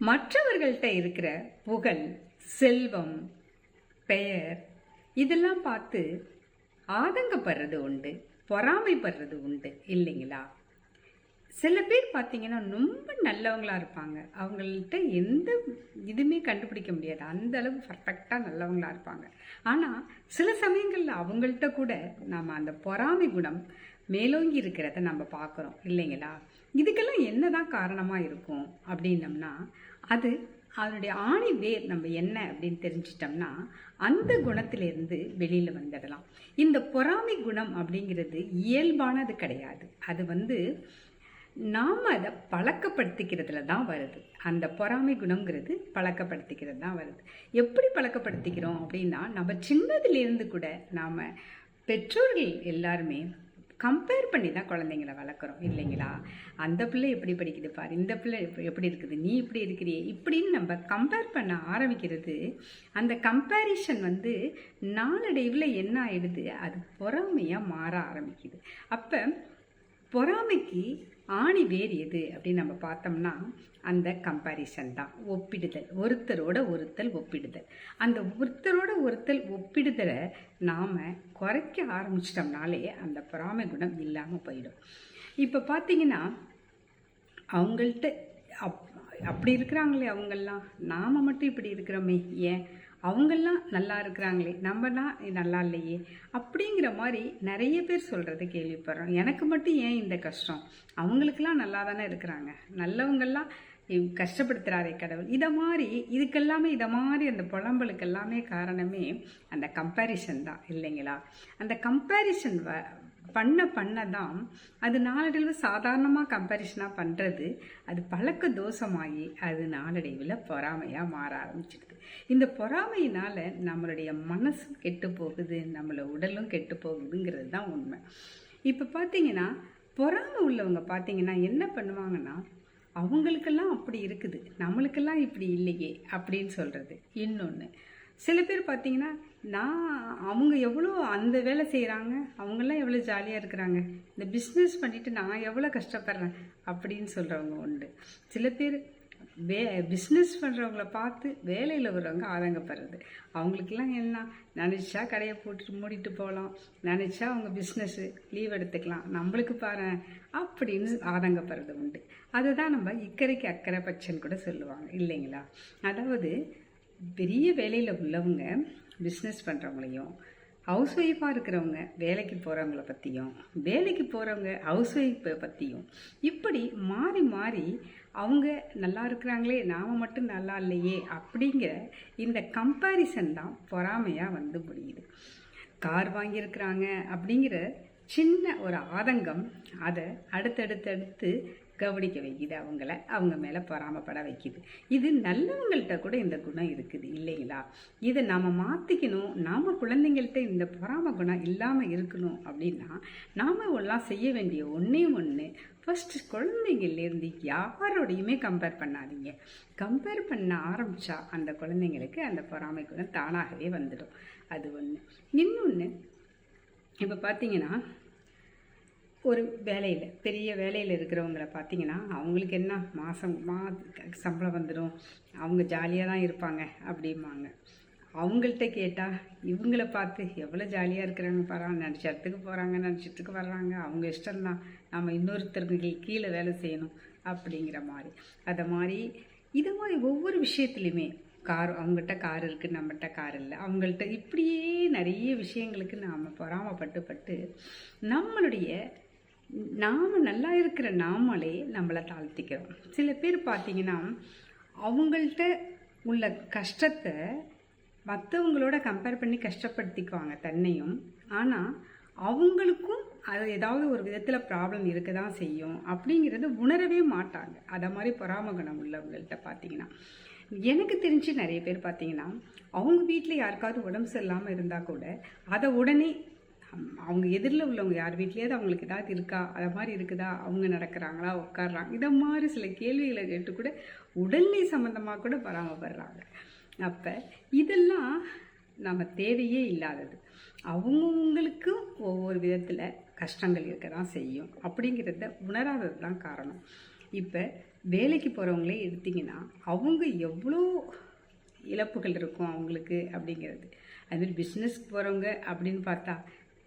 மற்றவர்கள்ட்ட இருக்கிற புகழ் செல்வம் பெயர் இதெல்லாம் பார்த்து ஆதங்கப்படுறது உண்டு பொறாமைப்படுறது உண்டு இல்லைங்களா? சில பேர் பார்த்தீங்கன்னா ரொம்ப நல்லவங்களாக இருப்பாங்க. அவங்கள்ட்ட எந்த இதுவுமே கண்டுபிடிக்க முடியாது. அந்த அளவு பர்ஃபெக்டாக நல்லவங்களா இருப்பாங்க. ஆனால் சில சமயங்களில் அவங்கள்ட்ட கூட நாம் அந்த பொறாமை குணம் மேலோங்கி இருக்கிறத நம்ம பார்க்குறோம் இல்லைங்களா? இதுக்கெல்லாம் என்னதான் காரணமாக இருக்கும் அப்படின்னம்னா அது அதனுடைய ஆணி வேர் நம்ம என்ன அப்படின்னு தெரிஞ்சிட்டோம்னா அந்த குணத்திலிருந்து வெளியில் வந்துடலாம். இந்த பொறாமை குணம் அப்படிங்கிறது இயல்பானது கிடையாது. அது வந்து நாம் அதை பழக்கப்படுத்திக்கிறதுல தான் வருது. அந்த பொறாமை குணங்கிறது பழக்கப்படுத்திக்கிறது தான் வருது. எப்படி பழக்கப்படுத்திக்கிறோம் அப்படின்னா நம்ம சின்னதுலேருந்து கூட நாம் பெற்றோர்கள் எல்லாருமே கம்பேர் பண்ணி தான் குழந்தைங்கள வளர்க்குறோம் இல்லைங்களா? அந்த பிள்ளை எப்படி படிக்குது பார் இந்த பிள்ளை எப்படி- இருக்குது நீ இப்படி இருக்கிறியே இப்படின்னு நம்ம கம்பேர் பண்ண ஆரம்பிக்கிறது அந்த கம்பேரிஷன் வந்து நாளடைவில் என்ன ஆகிடுது அது பொறாமையாக மாற ஆரம்பிக்குது. அப்போ பொறாமைக்கு ஆணி வேர் எது அப்படின்னு நம்ம பார்த்தோம்னா அந்த கம்பாரிசன் தான். ஒப்பிடுதல். ஒருத்தரோட ஒருத்தல் ஒப்பிடுதல். அந்த ஒருத்தரோட ஒருத்தல் ஒப்பிடுதலை நாம் குறைக்க ஆரம்பிச்சிட்டோம்னாலே அந்த பொறாமை குணம் இல்லாமல் போயிடும். இப்போ பார்த்தீங்கன்னா அவங்கள்ட்ட அப் அப்படி இருக்கிறாங்களே அவங்கெல்லாம். நாம் மட்டும் இப்படி இருக்கிறோமே. ஏன்? அவங்கெல்லாம் நல்லா இருக்கிறாங்களே நம்மனா நல்லா இல்லையே? அப்படிங்கிற மாதிரி நிறைய பேர் சொல்கிறத கேள்விப்படுறோம். எனக்கு மட்டும் ஏன் இந்த கஷ்டம்? அவங்களுக்கெல்லாம் நல்லா தானே இருக்கிறாங்க. நல்லவங்கெல்லாம் கஷ்டப்படுத்துகிறாரே கடவுள். இதை மாதிரி இதுக்கெல்லாமே இதை மாதிரி அந்த புலம்பலுக்கு எல்லாமே காரணமே அந்த கம்பேரிசன் தான் இல்லைங்களா? அந்த கம்பேரிசன் வ பண்ண பண்ண தான் அது நாளடைவில் சாதாரணமாக கம்பேரிஷனாக பண்ணுறது அது பழக்க தோஷமாகி அது நாளடைவில் பொறாமையாக மாற ஆரம்பிச்சிடுது. இந்த பொறாமையினால் நம்மளுடைய மனசும் கெட்டு போகுது நம்மளோட உடலும் கெட்டு போகுதுங்கிறது தான் உண்மை. இப்போ பார்த்தீங்கன்னா பொறாமை உள்ளவங்க பார்த்தீங்கன்னா என்ன பண்ணுவாங்கன்னா அவங்களுக்கெல்லாம் அப்படி இருக்குது நம்மளுக்கெல்லாம் இப்படி இல்லையே அப்படின்னு சொல்கிறது இன்னொன்று சில பேர் பார்த்தீங்கன்னா நான் அவங்க எவ்வளோ அந்த வேலை செய்கிறாங்க அவங்கெல்லாம் எவ்வளோ ஜாலியாக இருக்கிறாங்க இந்த பிஸ்னஸ் பண்ணிவிட்டு நான் எவ்வளோ கஷ்டப்படுறேன் அப்படின்னு சொல்கிறவங்க உண்டு. சில பேர் வே பிஸ்னஸ் பண்ணுறவங்கள பார்த்து வேலையில் வர்றவங்க ஆதங்கப்படுறது. அவங்களுக்கெல்லாம் என்ன நினச்சா கடையை போட்டுட்டு மூடிட்டு போகலாம் நினச்சா அவங்க பிஸ்னஸ்ஸு லீவ் எடுத்துக்கலாம் நம்மளுக்கு பாரு அப்படின்னு ஆதங்கப்படுறது உண்டு. அதை தான் நம்ம இக்கரைக்கு அக்கறை பச்சைன்னு கூட சொல்லுவாங்க இல்லைங்களா? அதாவது பெரிய வேலையில் உள்ளவங்க பிஸ்னஸ் பண்ணுறவங்களையும் ஹவுஸ் ஒய்ஃபாக இருக்கிறவங்க வேலைக்கு போகிறவங்கள பற்றியும் வேலைக்கு போகிறவங்க ஹவுஸ் ஒய்ஃபை பற்றியும் இப்படி மாறி மாறி அவங்க நல்லா இருக்கிறாங்களே நாம் மட்டும் நல்லா இல்லையே அப்படிங்கிற இந்த கம்பேரிசன் தான் பொறாமையாக வந்து முடியுது. கார் வாங்கியிருக்கிறாங்க அப்படிங்கிற சின்ன ஒரு ஆதங்கம் அதை அடுத்தடுத்தடுத்து கவனிக்க வைக்குது அவங்கள. அவங்க மேலே பொறாமப்பட வைக்குது. இது நல்லவங்கள்ட்ட கூட இந்த குணம் இருக்குது இல்லைங்களா? இதை நாம் மாற்றிக்கணும் நாம் குழந்தைங்கள்ட்ட இந்த பொறாம குணம் இல்லாமல் இருக்கணும் அப்படின்னா நாம் எல்லாம் செய்ய வேண்டிய ஒன்றே ஒன்று ஃபஸ்ட்டு குழந்தைங்கள்லேருந்து யாரோடையுமே கம்பேர் பண்ணாதீங்க. கம்பேர் பண்ண ஆரம்பித்தா அந்த குழந்தைங்களுக்கு அந்த பொறாமை குணம் தானாகவே வந்துடும். அது ஒன்று இன்னொன்று இப்போ பார்த்தீங்கன்னா ஒரு வேலையில் பெரிய வேலையில் இருக்கிறவங்கள பார்த்தீங்கன்னா அவங்களுக்கு என்ன மாதம் மா சம்பளம் வந்துடும் அவங்க ஜாலியாக தான் இருப்பாங்க அப்படிம்பாங்க. அவங்கள்ட்ட கேட்டால் இவங்கள பார்த்து எவ்வளோ ஜாலியாக இருக்கிறாங்க பாரு நினச்ச இடத்துக்கு போகிறாங்க நினச்ச இடத்துக்கு வர்றாங்க அவங்க இஷ்டம்தான் நம்ம இன்னொருத்தருக்கு கீழே வேலை செய்யணும் அப்படிங்கிற மாதிரி. அதை மாதிரி இது மாதிரி ஒவ்வொரு விஷயத்துலையுமே கார் அவங்ககிட்ட கார் இருக்குது நம்மகிட்ட கார் இல்லை. அவங்கள்ட்ட இப்படியே நிறைய விஷயங்களுக்கு நாம் பொறாமப்பட்டு பட்டு நம்மளுடைய நாம் நல்லா இருக்கிற நாமளே நம்மளை தாழ்த்திக்கிறோம். சில பேர் பார்த்தீங்கன்னா அவங்கள்ட்ட உள்ள கஷ்டத்தை மற்றவங்களோட கம்பேர் பண்ணி கஷ்டப்படுத்திக்குவாங்க தன்னையும். ஆனால் அவங்களுக்கும் அது ஏதாவது ஒரு விதத்தில் ப்ராப்ளம் இருக்க தான் செய்யும் அப்படிங்கிறத உணரவே மாட்டாங்க. அதை மாதிரி பொறாம குணம் உள்ளவங்கள்ட்ட பார்த்தீங்கன்னா. எனக்கு தெரிஞ்சு நிறைய பேர் பார்த்தீங்கன்னா அவங்க வீட்டில் யாருக்காவது உடம்பு சரியில்லாமல் இருந்தால் கூட அதை உடனே அவங்க எதிரில் உள்ளவங்க யார்? வீட்லேயாவது அவங்களுக்கு ஏதாவது இருக்கா? அதை மாதிரி இருக்குதா? அவங்க நடக்கிறாங்களா? உட்காடுறாங்க இதை மாதிரி சில கேள்விகளை கேட்டு கூட உடல்நிலை சம்மந்தமாக கூட பராமப்படுறாங்க அப்போ இதெல்லாம் நம்ம தேவையே இல்லாதது. அவங்கவுங்களுக்கும் ஒவ்வொரு விதத்தில் கஷ்டங்கள் இருக்க தான் செய்யும். அப்படிங்கிறத உணராதது தான் காரணம். இப்போ வேலைக்கு போகிறவங்களே எடுத்திங்கன்னா அவங்க எவ்வளோ இழப்புகள் இருக்கும் அவங்களுக்கு அப்படிங்கிறது. அதுமாரி பிஸ்னஸ்க்கு போகிறவங்க அப்படின்னு பார்த்தா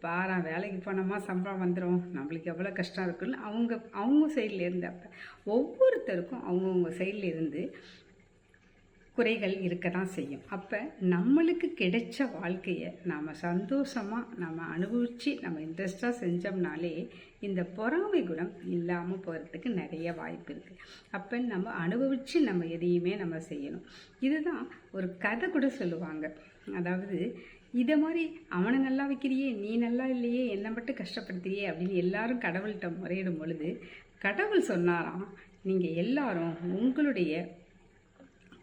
பாரா வேலைக்கு போனோமா சம்பளம் வந்துடும் நம்மளுக்கு எவ்வளோ கஷ்டம் இருக்குன்னு அவங்க அவங்க சைடில் இருந்து அப்போ ஒவ்வொருத்தருக்கும் அவங்கவுங்க சைடில் இருந்து குறைகள் இருக்க தான் செய்யும். அப்போ நம்மளுக்கு கிடைச்ச வாழ்க்கையை நாம் சந்தோஷமாக நம்ம அனுபவித்து நம்ம இன்ட்ரெஸ்டாக செஞ்சோம்னாலே இந்த பொறாமை குணம் இல்லாமல் போகிறதுக்கு நிறைய வாய்ப்பு இருக்குது அப்போ நம்ம அனுபவித்து நம்ம எதையுமே நம்ம செய்யணும். இதுதான் ஒரு கதை கூட சொல்லுவாங்க. அதாவது இதை மாதிரி அவனை நல்லா வைக்கிறியே நீ நல்லா இல்லையே என்னை மட்டும் கஷ்டப்படுத்துறியே அப்படின்னு எல்லாரும் கடவுள்கிட்ட முறையிடும் பொழுது கடவுள் சொன்னாராம் நீங்கள் எல்லாரும் உங்களுடைய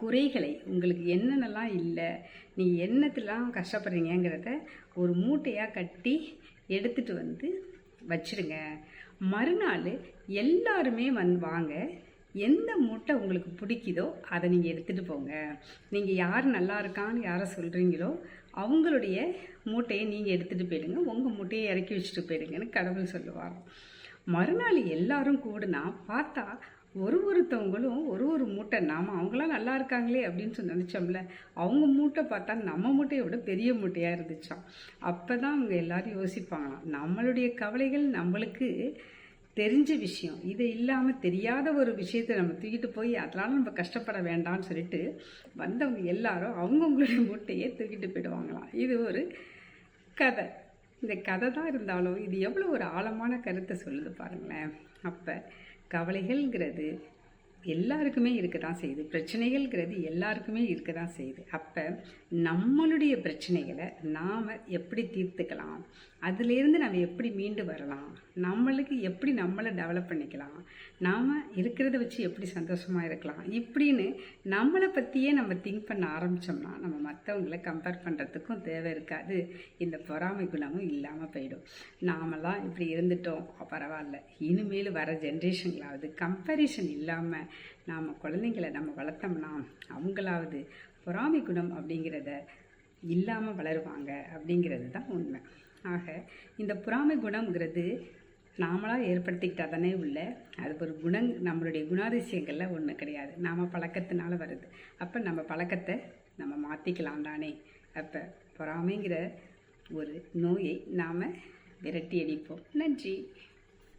குறைகளை உங்களுக்கு என்னென்னலாம் இல்லை நீ என்னத்தெல்லாம் கஷ்டப்படுறீங்கிறத ஒரு மூட்டையாக கட்டி எடுத்துகிட்டு வந்து வச்சிடுங்க மறுநாள் எல்லாருமே வந்து வாங்க எந்த மூட்டை உங்களுக்கு பிடிக்குதோ அதை நீங்கள் எடுத்துகிட்டு போங்க. நீங்கள் யார் நல்லா இருக்கான்னு யாரை சொல்கிறீங்களோ அவங்களுடைய மூட்டையை நீங்கள் எடுத்துகிட்டு போயிடுங்க. உங்கள் மூட்டையை இறக்கி வச்சுட்டு போயிடுங்கன்னு கடவுள் சொல்லுவார். மறுநாள் எல்லாரும் கூடுனா பார்த்தா ஒரு ஒருத்தவங்களும் ஒரு ஒரு மூட்டை நாம் அவங்களாம் நல்லா இருக்காங்களே அப்படின்னு சொல்லி நினச்சோம்ல. அவங்க மூட்டை பார்த்தா நம்ம மூட்டையை விட பெரிய மூட்டையாக இருந்துச்சாம். அப்போ தான் அவங்க எல்லோரும் யோசிப்பாங்களாம். நம்மளுடைய கவலைகள் நம்மளுக்கு தெரிஞ்ச விஷயம். இது இல்லாமல் தெரியாத ஒரு விஷயத்தை நம்ம தூக்கிட்டு போய் அதனால நம்ம கஷ்டப்பட வேண்டாம்னு சொல்லிட்டு வந்தவங்க எல்லாரும் அவங்கவுங்களுடைய மூட்டையே தூக்கிட்டு போயிடுவாங்களாம். இது ஒரு கதை. இந்த கதை தான் இருந்தாலும் இது எவ்வளோ ஒரு ஆழமான கருத்தை சொல்லுது பாருங்களேன். அப்போ கவலைகள்ங்கிறது எல்லாருக்குமே இருக்க தான் செய்யுது. பிரச்சனைகள்ங்கிறது எல்லாருக்குமே இருக்க தான் செய்யுது. அப்போ நம்மளுடைய பிரச்சனைகளை நாம் எப்படி தீர்த்துக்கலாம்? அதுலேருந்து நம்ம எப்படி மீண்டு வரலாம்? நம்மளுக்கு எப்படி நம்மளை டெவலப் பண்ணிக்கலாம்? நாம் இருக்கிறத வச்சு எப்படி சந்தோஷமாக இருக்கலாம்? இப்படின்னு நம்மளை பற்றியே நம்ம திங்க் பண்ண ஆரம்பித்தோம்னா நம்ம மற்றவங்கள கம்பேர் பண்ணுறதுக்கும் தேவை இருக்காது. இந்த பொறாமை குணமும் இல்லாமல் போயிடும். நாமெல்லாம் இப்படி இருந்துட்டோம். பரவாயில்ல. இனிமேல் வர ஜென்ரேஷன்களாவது கம்பேரிஷன் இல்லாமல் நாம் குழந்தைங்கள நம்ம வளர்த்தோம்னா அவங்களாவது பொறாமை குணம் அப்படிங்கிறத இல்லாமல் வளருவாங்க அப்படிங்கிறது தான் உண்மை. ஆக இந்த பொறாமை குணம்ங்கிறது நாமளாக ஏற்படுத்திக்கிட்டால் தானே உள்ள. அது ஒரு குணங் நம்மளுடைய குணாதிசயங்களில் ஒன்று கிடையாது. நாம் பழக்கத்தினால வருது. அப்போ நம்ம பழக்கத்தை நம்ம மாற்றிக்கலாம் தானே. அப்போ பொறாமைங்கிற ஒரு நோயை நாம் விரட்டி அடிப்போம். நன்றி.